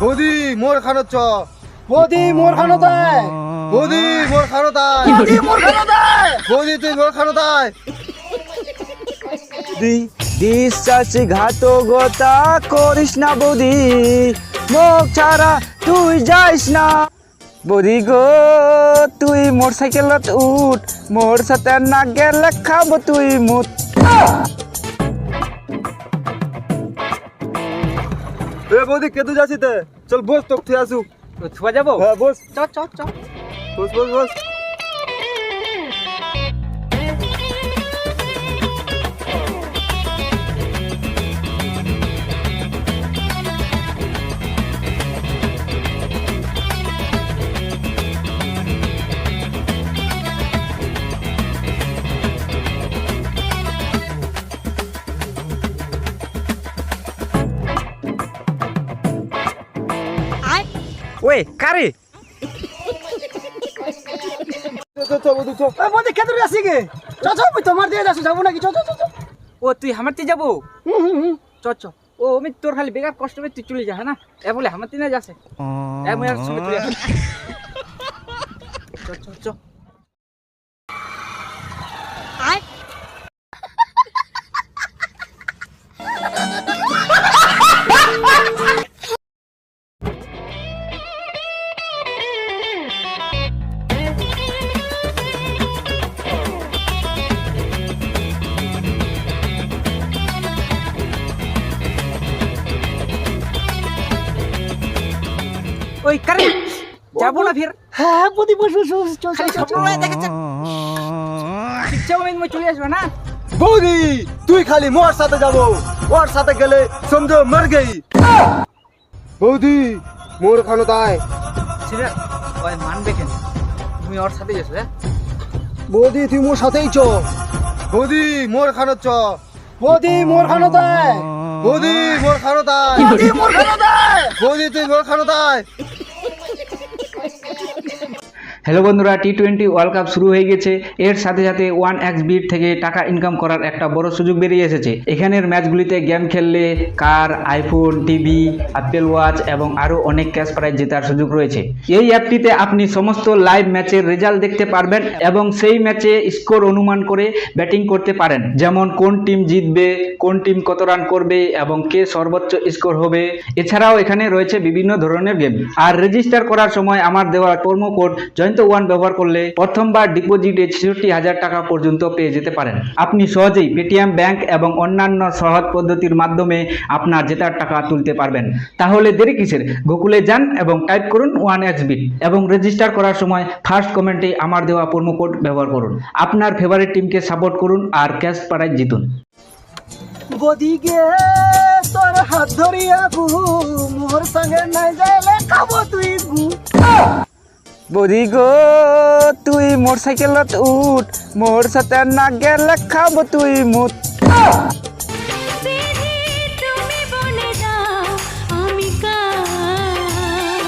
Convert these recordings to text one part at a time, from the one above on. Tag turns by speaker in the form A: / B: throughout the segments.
A: বৌদি মোর খানো চ।
B: বৌদি মোর খানো দেয়
A: বৌদি মোর খানো তাই।
B: বৌদি মোর খানো দেয়
A: বৌদি তুই মোর খানো তাই।
B: বিশ্বাসঘাতকতা করিস না বৌদি। মুখ ছাড়া তুই যাইস না। বৌদি গো তুই মোটর সাইকেলত উঠ। মোর সাথে না গেলে খাব তুই মুত।
A: এ বৌদি কেতু যাচ্ছি তে। চল বস তো তুই আসু।
B: ছুয়া যাব?
A: হ্যাঁ বস।
B: চ চ চ
A: বস বস বস।
B: ওই কারে?
A: বৌদি
B: খেতে আসি গে। চ চ তোমার দিয়ে যাচ্ছ যাব নাকি? চ ও তুই হামারতে যাব? চ চ। ও আমি তোর খালি বেকার কষ্ট পেয়ে তুই চলে যা হ্যাঁ না? এ বলে হামারতে না যাচ্ছে। এক মিনিট সময় তুই চ চ চ। ওই কারে যাব না ফির।
C: হ্যাঁ বৌদি বস বস বস চল চল, চল,
B: স্বপ্ন হয়ে দেখাচ্ছে শিক্ষা আমি চলে আসবে না?
A: বৌদি তুই খালি মোর সাথে যাব। ওর সাথে গেলে সমঝো মর গই বৌদি মোর খানো তাই।
B: সেটা ওই মানবে কেন? তুমি ওর সাথে যাচ্ছ হ্যাঁ?
C: বৌদি তুই মোর সাথেই চ।
A: বৌদি মোর খানো চ।
C: বৌদি মোর খানো দেয়
A: বৌদি মোর খানো তাই।
C: বৌদি?
A: তুই মোর খানো তাই।
D: হ্যালো বন্ধুরা টি টোয়েন্টি ওয়ার্ল্ড কাপ শুরু হয়ে গেছে। এর সাথে সাথে ওয়ান এক্স বিট থেকে টাকা ইনকাম করার একটা বড় সুযোগ বেরিয়ে এসেছে। এখানের ম্যাচগুলিতে গেম খেললে car iPhone TV Apple watch এবং আরও অনেক ক্যাশ প্রাইজ জেতার সুযোগ রয়েছে। এই অ্যাপটিতে আপনি সমস্ত লাইভ ম্যাচের রেজাল্ট দেখতে পারবেন এবং সেই ম্যাচে স্কোর অনুমান করে ব্যাটিং করতে পারেন। যেমন কোন টিম জিতবে, কোন টিম কত রান করবে এবং কে সর্বোচ্চ স্কোর হবে। এছাড়াও এখানে রয়েছে বিভিন্ন ধরনের গেম আর রেজিস্টার করার সময় আমার দেওয়া প্রোমো কোড জয়ন্ত ওয়ান ব্যবহার করলে প্রথমবার ডিপোজিটে ছেষট্টি হাজার টাকা পর্যন্ত পেয়ে যেতে পারেন। আপনি সহজেই পেটিএম ব্যাংক এবং অন্যান্য সহজ পদ্ধতির মাধ্যমে আপনার জেতার টাকা তুলতে পারবেন। তাহলে দেরি কিসের? গুগলে যান এবং টাইপ করুন ওয়ান এক্স বিট এবং রেজিস্টার করার সময় ফার্স্ট কমেন্টে আমার দেওয়া প্রোমো কোড ব্যবহার করুন। আপনার ফেভারিট টিমকে সাপোর্ট করুন আর ক্যাশ প্রাইজ জিতুন।
C: হাত ধরিয়া গু মোর সঙ্গে নাই যাইলে খাব তুই গু
B: বৌদি গো তুই মোটর সাইকেলত উঠ মোর সাথে না গেলে খাব তুই মুত।
E: আমি কার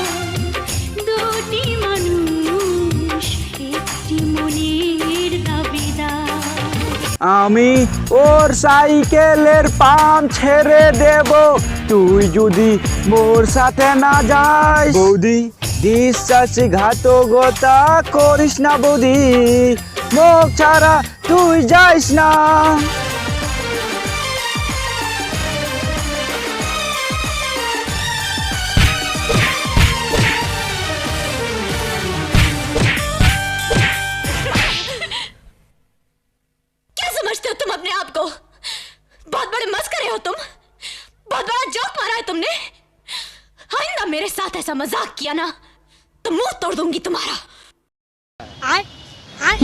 E: দুটি মানুষ একটি মনের দাবিদার
B: আমি ওর সাইকেলের পাম ছেড়ে দেব তুই যদি মোর সাথে না যাস। বৌদি বিশ্বাসঘাতকতা করিস না বৌদি মুখ ছাড়া তুই যাইস না
E: क्या समझते हो तुम अपने आप को बहुत बड़े मस्करे हो तुम बहुत बड़ा जोक मारा है तुमने आइंदा मेरे साथ ऐसा मजाक किया ना तो मुंह तोड़ दूंगी तुम्हारा आए आए